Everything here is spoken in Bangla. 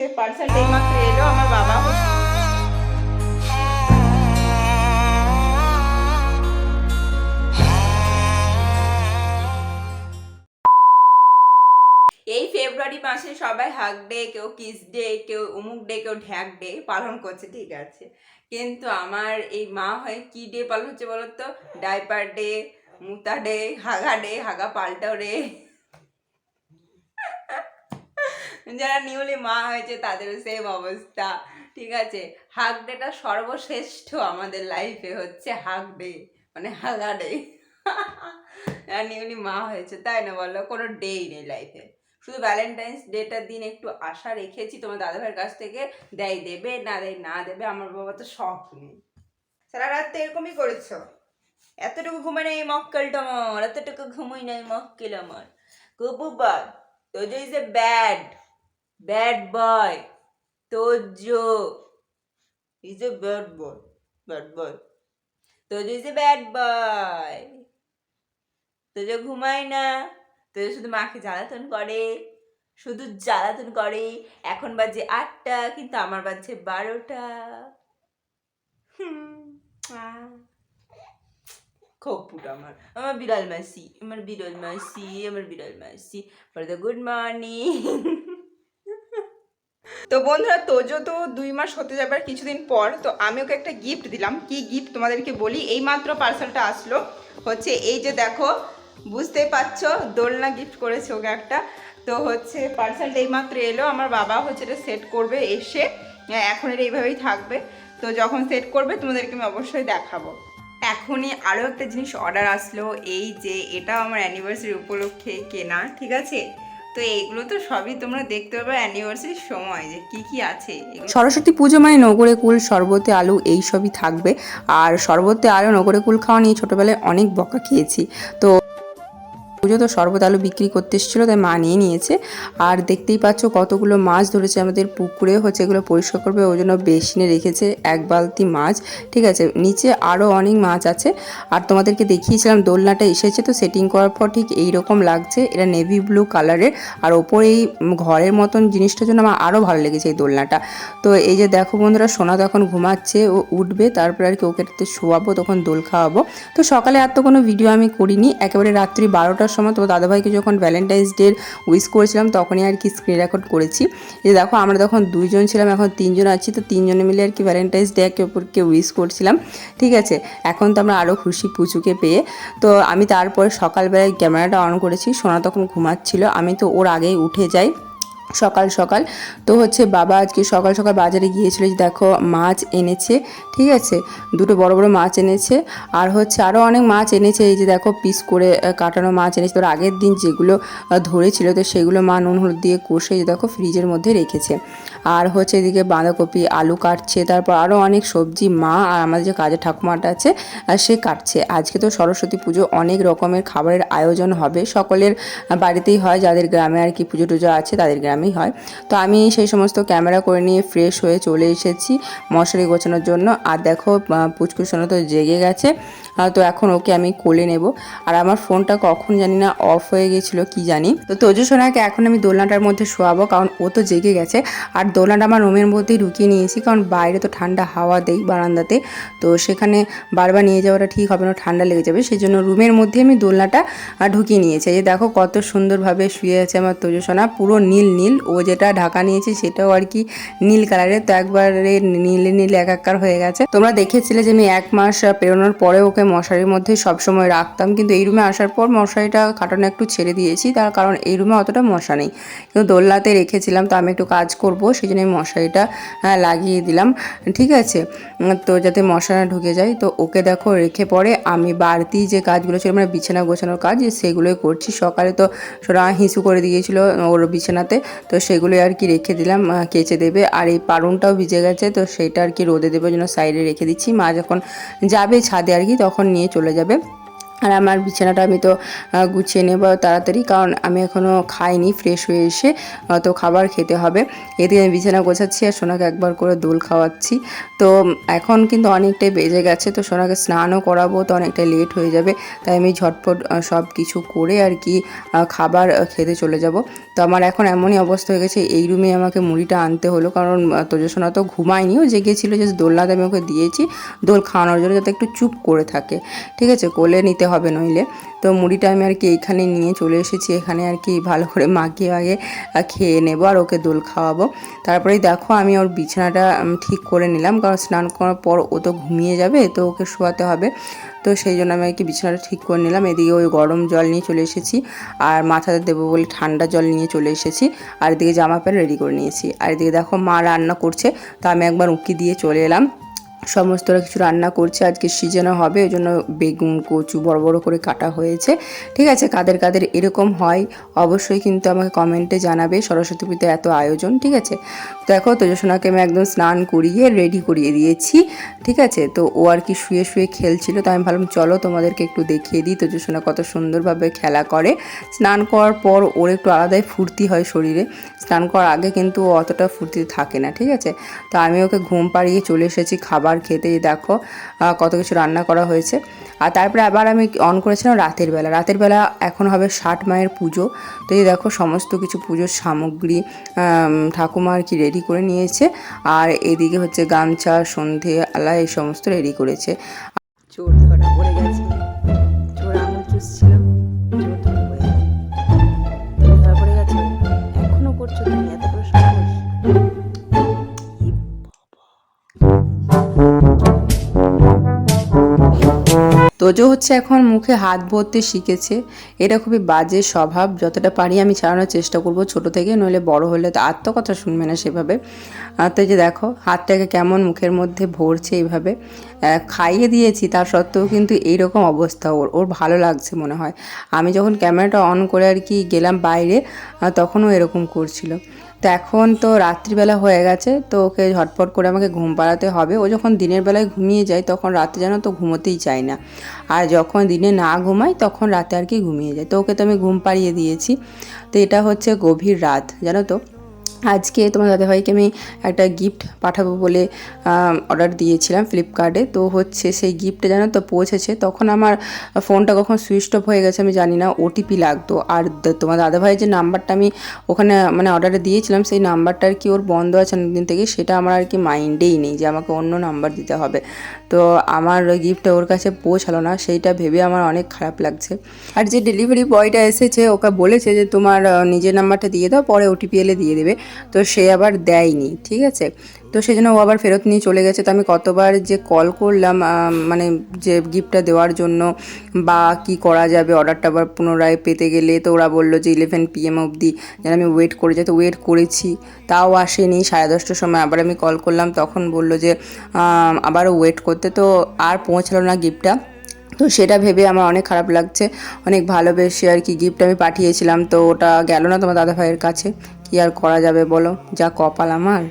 এই ফেব্রুয়ারি মাসে সবাই হাগ ডে কেউ কিস ডে কেউ উমুক ডে কেউ ঢ্যাক ডে পালন করছে, ঠিক আছে? কিন্তু আমার এই মা হয়ে কি ডে পালন হচ্ছে বলো তো ডাইপার ডে মুতা ডে হাগা ডে হাগা পাল্টাও ডে যারা নিউলি মা হয়েছে তাদের সেম অবস্থা। ঠিক আছে? হাক ডেটা সর্বশ্রেষ্ঠ আমাদের লাইফে হচ্ছে হাক ডে মানে হাগা ডে যারা নিউলি মা হয়েছে, তাই না বলো? কোনো ডেই নেই লাইফে শুধু ভ্যালেন্টাইন্স ডেটার দিন একটু আশা রেখেছি, তোমার দাদাভাইয়ের কাছ থেকে, দেয় দেবে, না দেয় না দেবে, আমার বাবা তো শখ নেই। সারা রাত তো এরকমই করেছ। এতটুকু ঘুমাই নাই মক্কেলটা আমার, এতটুকু ঘুমাই নাই মক্কেল আমার। কুবুবা Tojo is a bad bad boy Tojo is a bad boy bad boy Tojo is a bad boy Tojo ঘুমায় না। তোজো শুধু মাকে জ্বালাতন করে। শুধু জ্বালাতন করে। এখন বাজে আটটা, কিন্তু আমার বাজছে বারোটা। খোপুট আমার। আমার বিড়াল মাসি, আমার বিড়াল মাসি, আমার বিড়াল মাসি। ফর দ্য গুড মর্নিং তো বন্ধুরা তোজো তো দুই মাস হতে যাবার কিছুদিন পর তো আমি ওকে একটা গিফট দিলাম। কি গিফট তোমাদেরকে বলি? এই মাত্র পার্সেলটা আসলো। হচ্ছে এই যে দেখো বুঝতেই পারছ? দোলনা গিফট করেছে ওকে একটা। তো হচ্ছে পার্সেলটা এই মাত্র এলো। আমার বাবা হচ্ছে এটা সেট করবে এসে। হ্যাঁ, এখন এটা এইভাবেই থাকবে। তো যখন সেট করবে তোমাদেরকে আমি অবশ্যই দেখাবো। এখনই আরও একটা জিনিস অর্ডার আসলো। এই যে এটা আমার অ্যানিভার্সারি উপলক্ষে কেনা ঠিক আছে? তো এইগুলো তো সবই তোমরা দেখতে পাবে অ্যানিভার্সারির সময় যে কি কি আছে। সরস্বতী পুজো মানে নগরে কুল, শরবতে আলু, এই সবই থাকবে। আর শরবতে আলু, নগরে কুল খাওয়া নিয়ে ছোটবেলায় অনেক বকা খেয়েছি। তো পুজো তো শরবত আলু বিক্রি করতে এসেছিল, তাই মা নিয়ে নিয়েছে। আর দেখতেই পাচ্ছ কতগুলো মাছ ধরেছে, আমাদের পুকুরে হচ্ছে এগুলো পরিষ্কার করবে, ওই জন্য বেসিনে রেখেছে এক বালতি মাছ, ঠিক আছে? নিচে আরও অনেক মাছ আছে। আর তোমাদেরকে দেখিয়েছিলাম, দোলনাটা এসেছে তো সেটিং করার পর ঠিক এই রকম লাগছে, এটা নেভি ব্লু কালারের আর ওপরে এই ঘরের মতন জিনিসটার জন্য আমার আরও ভালো লেগেছে এই দোলনাটা। তো এই যে দেখো বন্ধুরা, সোনা তখন ঘুমাচ্ছে, ও উঠবে, তারপরে আর কি ওকে শোয়াবো, তখন দোল খাওয়াবো। তো সকালে আর তো কোনো ভিডিও আমি করিনি, একেবারে রাত্রি বারোটার তো দাদাভাইকে যখন ভ্যালেন্টাইন্স ডে উইশ করেছিলাম, তখনই আর কি স্ক্রিন রেকর্ড করেছি। যে দেখো, আমরা তখন দুইজন ছিলাম, এখন তিনজন আছি, তো তিনজনে মিলে আর কি ভ্যালেন্টাইন্স ডে একে অপরকে উইশ করছিলাম। ঠিক আছে, এখন তো আমরা আরও খুশি পুচুকে পেয়ে। তো আমি তারপরে সকালবেলায় ক্যামেরাটা অন করেছি, সোনা তখন ঘুমাচ্ছিল, আমি তো ওর আগেই উঠে যাই। সকাল সকাল। তো হচ্ছে বাবা আজকে সকাল সকাল বাজারে গিয়েছিল যে দেখো মাছ এনেছে, ঠিক আছে? দুটো বড় বড় মাছ এনেছে। আর হচ্ছে আরও অনেক মাছ এনেছে, এই যে দেখো পিস করে কাটানো মাছ এনেছে। তোর আগের দিন যেগুলো ধরেছিল, তো সেগুলো মা নুন হলুদ দিয়ে কষে যে দেখো ফ্রিজের মধ্যে রেখেছে। আর হচ্ছে এদিকে বাঁধাকপি, আলু কাটছে, তারপর আরও অনেক সবজি মা আর আমাদের যে কাজের ঠাকুমাটা আছে সে কাটছে। আজকে তো সরস্বতী পুজো অনেক রকমের খাবারের আয়োজন হবে। সকলের বাড়িতেই হয়, যাদের গ্রামে আর কি পুজো টুজো আছে, তাদের গ্রামেই হয়। তো আমি সেই সমস্ত ক্যামেরা করে নিয়ে ফ্রেশ হয়ে চলে এসেছি মশারি গোছানোর জন্য। আর দেখো পুচকুসোনা তো জেগে গেছে। তো এখন ওকে আমি কোলে নেব। আর আমার ফোনটা কখন জানি না অফ হয়ে গেছিল, কি জানি। তো তোজো সোনাকে এখন আমি দোলনাটার মধ্যে শোয়াবো, কারণ ও তো জেগে গেছে। আর দোলনাটা আমার রুমের মধ্যেই ঢুকিয়ে নিয়েছি, কারণ বাইরে তো ঠান্ডা হাওয়া দেই বারান্দাতে। তো সেখানে বারবার নিয়ে যাওয়াটা ঠিক হবে না, ঠান্ডা লেগে যাবে। সেই জন্য রুমের মধ্যে আমি দোলনাটা ঢুকিয়ে নিয়েছি। যে দেখো, কত সুন্দরভাবে শুয়ে আছে আমার তোজো সোনা, পুরো নীল নীল। ও যেটা ঢাকা নিয়েছে সেটাও আর কি নীল কালারের তো একবারে নীলে নীল একাকার হয়ে গেছে। তোমরা দেখেছিলে যে আমি এক মাস পেরোনোর পরে ওকে মশারির মধ্যে সবসময় রাখতাম। কিন্তু এই রুমে আসার পর মশারিটা কাটানো একটু ছেড়ে দিয়েছি। তার কারণ এই রুমে অতটা মশা নেই। কিন্তু দোলনাতে রেখেছিলাম, তো আমি একটু কাজ করব সেই জন্য মশারিটা লাগিয়ে দিলাম। ঠিক আছে তো যাতে মশা না ঢুকে যায়। তো ওকে দেখো, রেখে পরে আমি বাড়তি যে কাজগুলো ছিল মানে বিছানা গোছানোর কাজ, সেগুলোই করছি। সকালে তো সোনা হিসু করে দিয়েছিল ওর বিছানাতে। তো সেগুলো আর কি রেখে দিলাম কেচে দেবে। আর এই পারুনটাও ভিজে গেছে, তো সেটা আর কি রোদে দেবে জন্য সাইডে রেখে দিচ্ছি। মা যখন যাবে ছাদে আর কি, তখন নিয়ে চলে যাবে। আর আমার বিছানাটা আমি তো গুছিয়ে নেব তাড়াতাড়ি, কারণ আমি এখনও খাইনি ফ্রেশ হয়ে এসে তো খাবার খেতে হবে। এদিকে আমি বিছানা গোছাচ্ছি আর সোনাকে একবার করে দোল খাওয়াচ্ছি। তো এখন কিন্তু অনেকটাই বেজে গেছে, তো সোনাকে স্নানও করাবো, তো অনেকটাই লেট হয়ে যাবে। তাই আমি ঝটপট সব কিছু করে আর কি খাবার খেতে চলে যাব। তো আমার এখন এমনই অবস্থা হয়ে গেছে, এই রুমে আমাকে মুড়িটা আনতে হলো, কারণ তোজসোনা তো ঘুমায়নি, ও জেগেছিল যে দোলনাতে আমি ওকে দিয়েছি, দোল খাওয়ানোর জন্য যাতে একটু চুপ করে থাকে। ঠিক আছে, কোলে নিতে হবে নইলে। তো মুড়িটা আমি আর কি এইখানে নিয়ে চলে এসেছি। এখানে আর কি ভালো করে মাখিয়ে আগে খেয়ে নেব আর ওকে দোল খাওয়াবো। তারপরেই দেখো আমি ওর বিছানাটা ঠিক করে নিলাম। কারণ স্নান করার পর ও তো ঘুমিয়ে যাবে, তো ওকে শোয়াতে হবে। তো সেই জন্য আমি আর কি বিছানাটা ঠিক করে নিলাম। এদিকে ওই গরম জল নিয়ে চলে এসেছি। আর মাথাতে দেবো বলে ঠান্ডা জল নিয়ে চলে এসেছি। আর এদিকে জামা প্যান্ট রেডি করে নিয়েছি। আর এদিকে দেখো মা রান্না করছে। তো আমি একবার উঁকি দিয়ে চলে এলাম। সমস্তরা কিছু রান্না করছে, আজকে সিজনে হবে ওই জন্য বেগুন, কচু বড় বড় করে কাটা হয়েছে। ঠিক আছে, কাদের কাদের এরকম হয়, অবশ্যই কিন্তু আমাকে কমেন্টে জানাবে সরস্বতী পুজোতে এত আয়োজন, ঠিক আছে? দেখো, তেজস্বনাকে আমি একদম স্নান করিয়ে রেডি করিয়ে দিয়েছি, ঠিক আছে? তো ও আর কি শুয়ে শুয়ে খেলছিল তো আমি ভাবলাম, চলো তোমাদেরকে একটু দেখিয়ে দিই, তেজস্বনা কত সুন্দরভাবে খেলা করে। স্নান করার পর ওর একটু আলাদাই ফুর্তি হয় শরীরে। স্নান করার আগে কিন্তু অতটা ফুর্তি থাকে না, ঠিক আছে? তো আমি ওকে ঘুম পাড়িয়ে চলে এসেছি খাবার খেতে দেখো কত কিছু রান্না করা হয়েছে। আর তারপরে আবার আমি অন করেছিলাম রাতের বেলা। রাতের বেলা এখন হবে ষাট মায়ের পুজো। তো এই দেখো সমস্ত কিছু পুজোর সামগ্রী ঠাকুমা আর কি রেডি করে নিয়েছে। আর এদিকে হচ্ছে গামছা, সন্ধে আলা এই সমস্ত রেডি করেছে। চোর ধরা পড়ে গেছে। চোর আঙুল চুষছিল তোজো হচ্ছে এখন মুখে হাত ভরতে শিখেছে। এটা খুবই বাজে স্বভাব, যতটা পারি আমি ছাড়ানোর চেষ্টা করব ছোট থেকে, নইলে বড় হলে তো আর তো কথা শুনবে না সেভাবে। তো যে দেখো, হাতটাকে কেমন মুখের মধ্যে ভরছে এইভাবে। খাইয়ে দিয়েছি, তার সত্ত্বেও কিন্তু এইরকম অবস্থা। ওর ওর ভালো লাগছে মনে হয়। আমি যখন ক্যামেরাটা অন করে আর কি গেলাম বাইরে তখনও এরকম করছিল। তো এখন তো রাত্রিবেলা হয়ে গেছে, তো ওকে ঝটপট করে আমাকে ঘুম পাড়াতে হবে। ও যখন দিনের বেলায় ঘুমিয়ে যায়, তখন রাতে যেন তো ঘুমোতেই চায় না। আর যখন দিনে না ঘুমায়, তখন রাতে আর কি ঘুমিয়ে যায়। তো ওকে তো আমি ঘুম পাড়িয়ে দিয়েছি। তো এটা হচ্ছে গভীর রাত, জানো তো? আজকে তোমার দাদাভাইকে আমি একটা গিফট পাঠাবো বলে অর্ডার দিয়েছিলাম ফ্লিপকার্টে তো হচ্ছে সেই গিফটটা জানো তো পৌঁছেছে। তখন আমার ফোনটা কখন সুইচ অফ হয়ে গেছে আমি জানি না ওটিপি লাগতো। আর তোমার দাদাভাইয়ের যে নাম্বারটা আমি ওখানে মানে অর্ডারে দিয়েছিলাম, সেই নাম্বারটা আর কি ওর বন্ধ আছে অনেকদিন থেকে, সেটা আমার আর কি মাইন্ডেই নেই যে আমাকে অন্য নাম্বার দিতে হবে। তো আমার গিফটটা ওর কাছে পৌঁছালো না, সেইটা ভেবে আমার অনেক খারাপ লাগছে। আর যে ডেলিভারি বয়টা এসেছে, ওকে বলেছে যে তোমার নিজের নাম্বারটা দিয়ে দাও, পরে ওটিপি এলে দিয়ে দেবে। তো সে আবার দেয়নি, ঠিক আছে? তো সেই জন্য ও আবার ফেরত নিয়ে চলে গেছে। তো আমি কতবার যে কল করলাম মানে যে গিফটটা দেওয়ার জন্য বা কি করা যাবে অর্ডারটা আবার পুনরায় পেতে গেলে তো ওরা বলল যে ইলেভেন পিএম অবধি যেন আমি ওয়েট করে যাই। তো ওয়েট করেছি, তাও আসেনি। সাড়ে দশটার সময় আবার আমি কল করলাম, তখন বলল যে আবারও ওয়েট করতে। তো আর পৌঁছালো না গিফটটা তো সেটা ভেবে আমার অনেক খারাপ লাগছে, অনেক ভালোবেসে আর কি গিফট আমি পাঠিয়েছিলাম। তো ওটা গেল না তোমার দাদা ভাইয়ের কাছে। কি আর করা যাবে বলো? যা কপাল আমার।